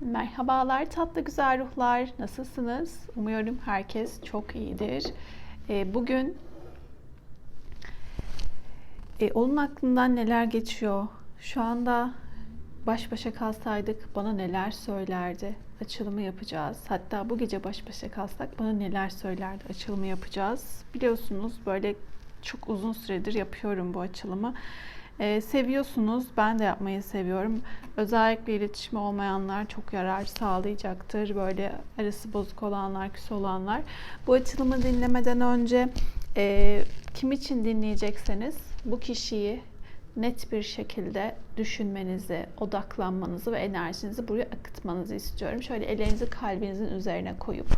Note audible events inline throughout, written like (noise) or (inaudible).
Merhabalar tatlı güzel ruhlar. Nasılsınız? Umuyorum herkes çok iyidir. Ee, bugün e, onun aklından neler geçiyor? Şu anda baş başa kalsaydık bana neler söylerdi? Açılımı yapacağız. Hatta bu gece baş başa kalsak bana neler söylerdi? Açılımı yapacağız. Biliyorsunuz böyle çok uzun süredir yapıyorum bu açılımı. Ee, seviyorsunuz. Ben de yapmayı seviyorum. Özellikle iletişimi olmayanlar çok yarar sağlayacaktır. Böyle arası bozuk olanlar, küs olanlar. Bu açılımı dinlemeden önce e, kim için dinleyecekseniz bu kişiyi net bir şekilde düşünmenizi, odaklanmanızı ve enerjinizi buraya akıtmanızı istiyorum. Şöyle ellerinizi kalbinizin üzerine koyup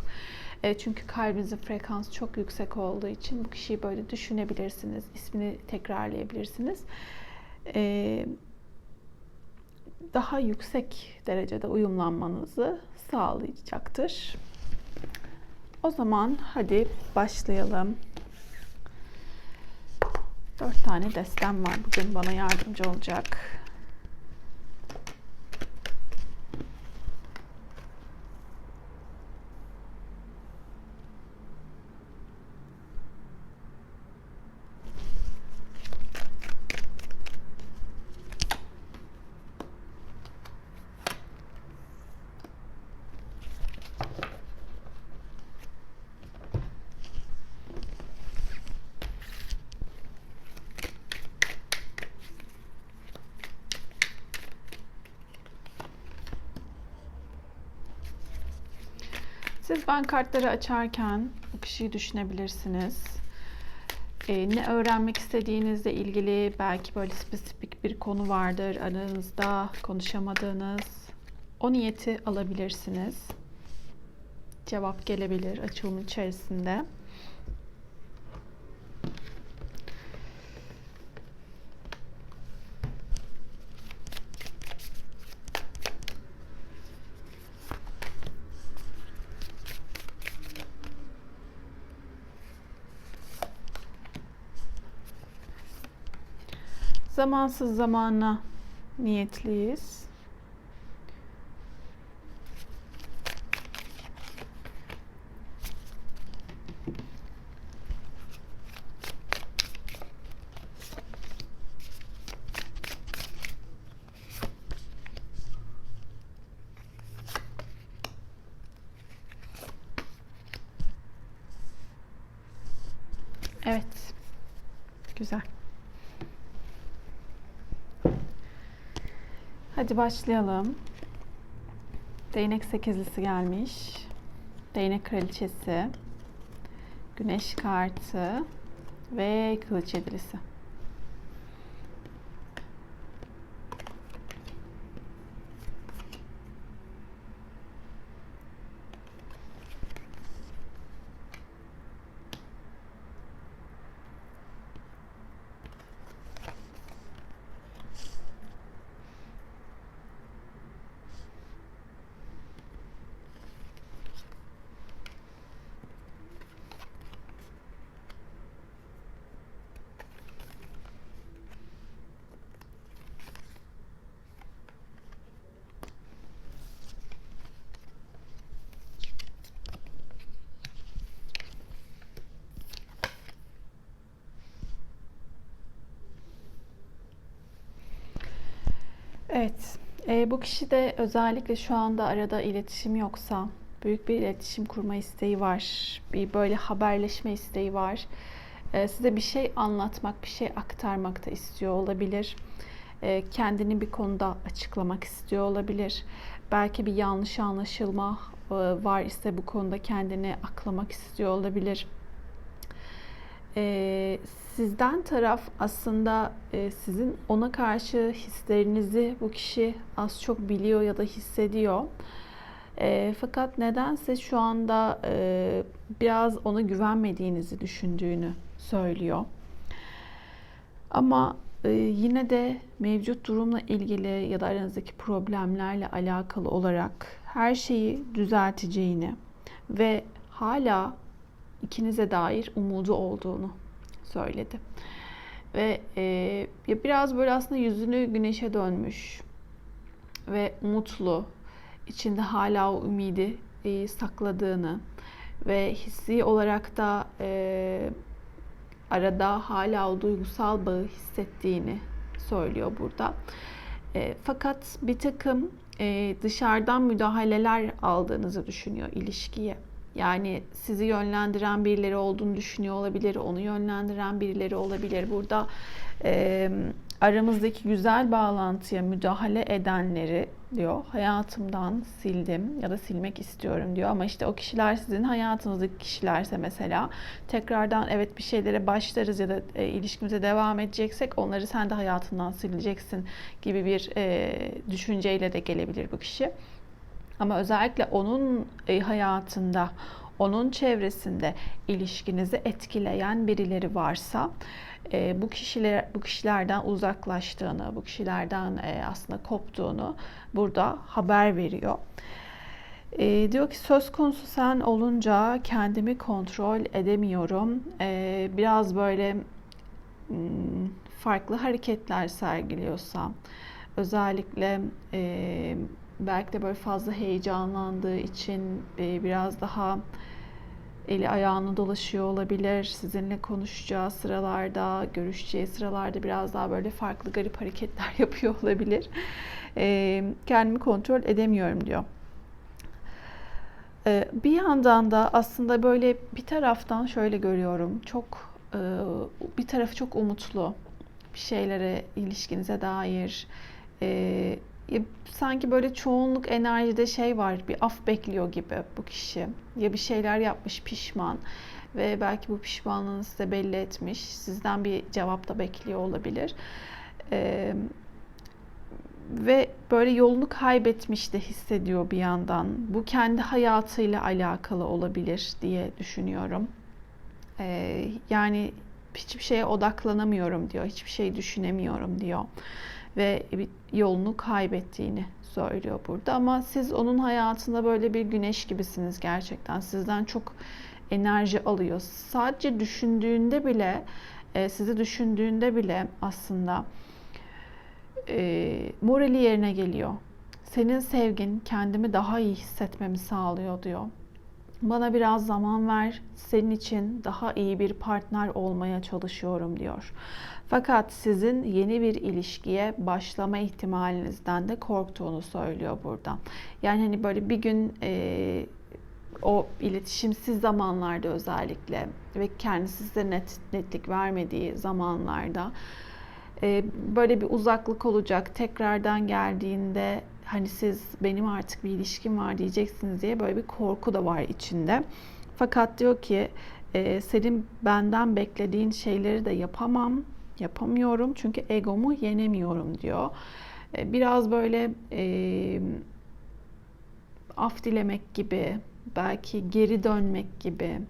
e, çünkü kalbinizin frekansı çok yüksek olduğu için bu kişiyi böyle düşünebilirsiniz. ismini tekrarlayabilirsiniz. E, daha yüksek derecede uyumlanmanızı sağlayacaktır. O zaman hadi başlayalım. Dört tane destem var bugün bana yardımcı olacak. Siz ben kartları açarken bu kişiyi düşünebilirsiniz. Ee, ne öğrenmek istediğinizle ilgili belki böyle spesifik bir konu vardır aranızda konuşamadığınız. O niyeti alabilirsiniz. Cevap gelebilir açılımın içerisinde. Zamansız zamana niyetliyiz. Evet. Güzel. Hadi başlayalım. Değnek sekizlisi gelmiş. Değnek kraliçesi. Güneş kartı ve kılıç yedilisi. Evet. E, bu kişi de özellikle şu anda arada iletişim yoksa büyük bir iletişim kurma isteği var. Bir böyle haberleşme isteği var. E, size bir şey anlatmak, bir şey aktarmak da istiyor olabilir. E, kendini bir konuda açıklamak istiyor olabilir. Belki bir yanlış anlaşılma e, var ise bu konuda kendini aklamak istiyor olabilir. E, sizden taraf aslında e, sizin ona karşı hislerinizi bu kişi az çok biliyor ya da hissediyor. E, fakat nedense şu anda e, biraz ona güvenmediğinizi düşündüğünü söylüyor. Ama e, yine de mevcut durumla ilgili ya da aranızdaki problemlerle alakalı olarak her şeyi düzelteceğini ve hala ikinize dair umudu olduğunu söyledi. Ve e, biraz böyle aslında yüzünü güneşe dönmüş ve mutlu, içinde hala o ümidi e, sakladığını ve hissi olarak da e, arada hala o duygusal bağı hissettiğini söylüyor burada. E, fakat bir takım e, dışarıdan müdahaleler aldığınızı düşünüyor ilişkiye. Yani sizi yönlendiren birileri olduğunu düşünüyor olabilir, onu yönlendiren birileri olabilir. Burada e, aramızdaki güzel bağlantıya müdahale edenleri diyor hayatımdan sildim ya da silmek istiyorum diyor ama işte o kişiler sizin hayatınızdaki kişilerse mesela tekrardan evet bir şeylere başlarız ya da e, ilişkimize devam edeceksek onları sen de hayatından sileceksin gibi bir e, düşünceyle de gelebilir bu kişi. Ama özellikle onun e, hayatında, onun çevresinde ilişkinizi etkileyen birileri varsa e, bu kişiler bu kişilerden uzaklaştığını, bu kişilerden e, aslında koptuğunu burada haber veriyor. E, diyor ki söz konusu sen olunca kendimi kontrol edemiyorum. E, biraz böyle hmm, farklı hareketler sergiliyorsam, özellikle e, belki de böyle fazla heyecanlandığı için e, biraz daha eli ayağını dolaşıyor olabilir. Sizinle konuşacağı sıralarda, görüşeceği sıralarda biraz daha böyle farklı garip hareketler (laughs) yapıyor olabilir. E, kendimi kontrol edemiyorum diyor. E, bir yandan da aslında böyle bir taraftan şöyle görüyorum. Çok bir tarafı çok umutlu. Bir şeylere, ilişkinize dair sanki böyle çoğunluk enerjide şey var, bir af bekliyor gibi bu kişi. Ya bir şeyler yapmış pişman ve belki bu pişmanlığını size belli etmiş. Sizden bir cevap da bekliyor olabilir. Ee, ve böyle yolunu kaybetmiş de hissediyor bir yandan. Bu kendi hayatıyla alakalı olabilir diye düşünüyorum. Ee, yani hiçbir şeye odaklanamıyorum diyor, hiçbir şey düşünemiyorum diyor ve yolunu kaybettiğini söylüyor burada. Ama siz onun hayatında böyle bir güneş gibisiniz gerçekten. Sizden çok enerji alıyor. Sadece düşündüğünde bile, e, sizi düşündüğünde bile aslında e, morali yerine geliyor. Senin sevgin kendimi daha iyi hissetmemi sağlıyor diyor. Bana biraz zaman ver, senin için daha iyi bir partner olmaya çalışıyorum diyor. Fakat sizin yeni bir ilişkiye başlama ihtimalinizden de korktuğunu söylüyor burada. Yani hani böyle bir gün e, o iletişimsiz zamanlarda özellikle ve kendisi size net, netlik vermediği zamanlarda böyle bir uzaklık olacak. Tekrardan geldiğinde hani siz benim artık bir ilişkim var diyeceksiniz diye böyle bir korku da var içinde. Fakat diyor ki e, senin benden beklediğin şeyleri de yapamam yapamıyorum çünkü egomu yenemiyorum diyor. E, biraz böyle e, af dilemek gibi, belki geri dönmek gibi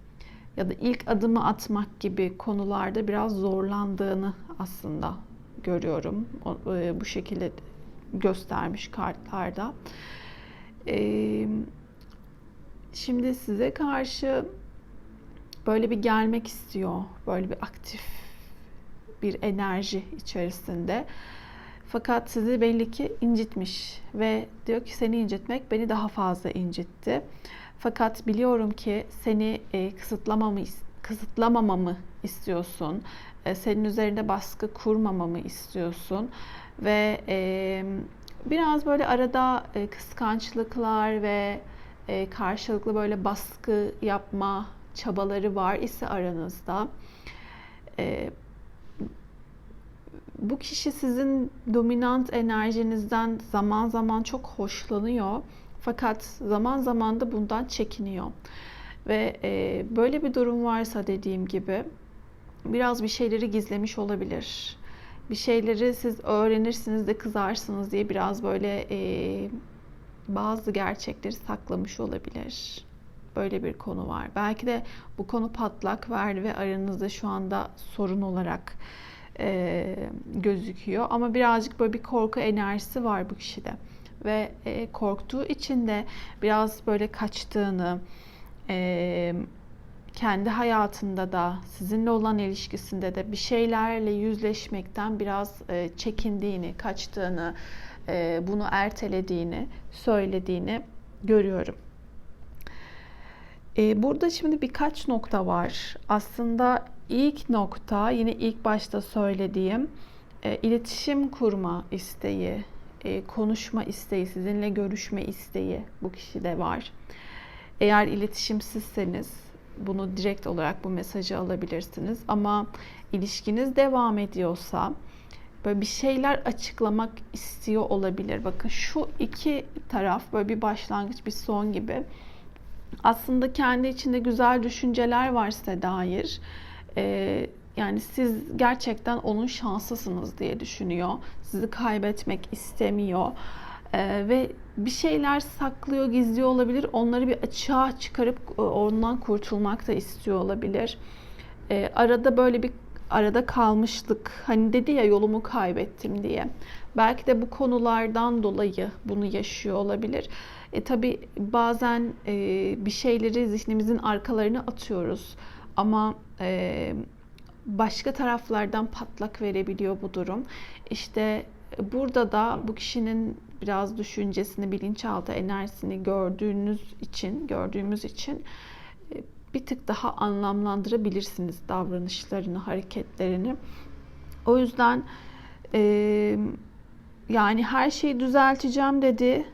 ya da ilk adımı atmak gibi konularda biraz zorlandığını aslında görüyorum. E, bu şekilde göstermiş kartlarda. E, şimdi size karşı böyle bir gelmek istiyor. Böyle bir aktif bir enerji içerisinde. Fakat sizi belli ki incitmiş ve diyor ki seni incitmek beni daha fazla incitti. Fakat biliyorum ki seni e, kısıtlamamı kısıtlamamamı istiyorsun. E, senin üzerinde baskı kurmamamı istiyorsun ve e, biraz böyle arada e, kıskançlıklar ve e, karşılıklı böyle baskı yapma çabaları var ise aranızda. E, bu kişi sizin dominant enerjinizden zaman zaman çok hoşlanıyor. Fakat zaman zaman da bundan çekiniyor. Ve e, böyle bir durum varsa dediğim gibi biraz bir şeyleri gizlemiş olabilir. Bir şeyleri siz öğrenirsiniz de kızarsınız diye biraz böyle e, bazı gerçekleri saklamış olabilir. Böyle bir konu var. Belki de bu konu patlak verdi ve aranızda şu anda sorun olarak e, gözüküyor. Ama birazcık böyle bir korku enerjisi var bu kişide. Ve e, korktuğu için de biraz böyle kaçtığını, e, kendi hayatında da sizinle olan ilişkisinde de bir şeylerle yüzleşmekten biraz e, çekindiğini, kaçtığını e, bunu ertelediğini, söylediğini görüyorum. E, burada şimdi birkaç nokta var. Aslında ilk nokta yine ilk başta söylediğim iletişim kurma isteği, konuşma isteği, sizinle görüşme isteği bu kişide var. Eğer iletişimsizseniz bunu direkt olarak bu mesajı alabilirsiniz. Ama ilişkiniz devam ediyorsa böyle bir şeyler açıklamak istiyor olabilir. Bakın şu iki taraf böyle bir başlangıç bir son gibi. Aslında kendi içinde güzel düşünceler varsa dair e, yani siz gerçekten onun şanslısınız diye düşünüyor. Sizi kaybetmek istemiyor. E, ve bir şeyler saklıyor, gizliyor olabilir. Onları bir açığa çıkarıp e, ondan kurtulmak da istiyor olabilir. E, arada böyle bir arada kalmışlık. Hani dedi ya yolumu kaybettim diye. Belki de bu konulardan dolayı bunu yaşıyor olabilir. E, tabii bazen e, bir şeyleri zihnimizin arkalarına atıyoruz. Ama e, başka taraflardan patlak verebiliyor bu durum. İşte burada da bu kişinin biraz düşüncesini, bilinçaltı enerjisini gördüğünüz için, gördüğümüz için e, bir tık daha anlamlandırabilirsiniz davranışlarını, hareketlerini. O yüzden e, yani her şeyi düzelteceğim dedi.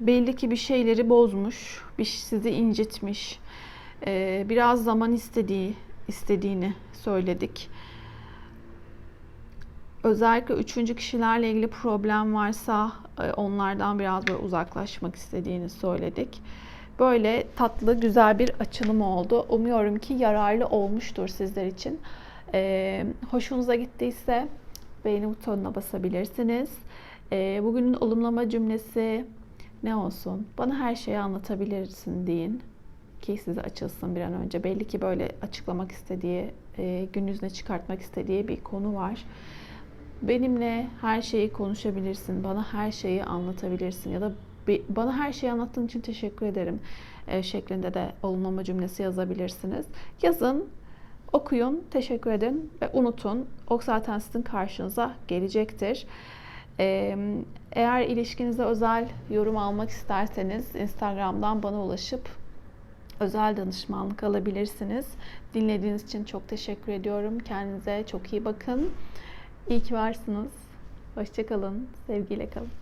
Belli ki bir şeyleri bozmuş, bir sizi incitmiş. E, biraz zaman istediği istediğini söyledik. Özellikle üçüncü kişilerle ilgili problem varsa e, onlardan biraz böyle uzaklaşmak istediğini söyledik. Böyle tatlı, güzel bir açılım oldu. Umuyorum ki yararlı olmuştur sizler için. Ee, hoşunuza gittiyse beğeni butonuna basabilirsiniz. Ee, bugünün olumlama cümlesi ne olsun? Bana her şeyi anlatabilirsin deyin ki size açılsın bir an önce. Belli ki böyle açıklamak istediği, e, gün yüzüne çıkartmak istediği bir konu var. Benimle her şeyi konuşabilirsin, bana her şeyi anlatabilirsin ya da bana her şeyi anlattığın için teşekkür ederim e, şeklinde de olumlama cümlesi yazabilirsiniz. Yazın, okuyun, teşekkür edin ve unutun. O zaten sizin karşınıza gelecektir. E, eğer ilişkinize özel yorum almak isterseniz Instagram'dan bana ulaşıp özel danışmanlık alabilirsiniz. Dinlediğiniz için çok teşekkür ediyorum. Kendinize çok iyi bakın. İyi ki varsınız. Hoşçakalın. Sevgiyle kalın.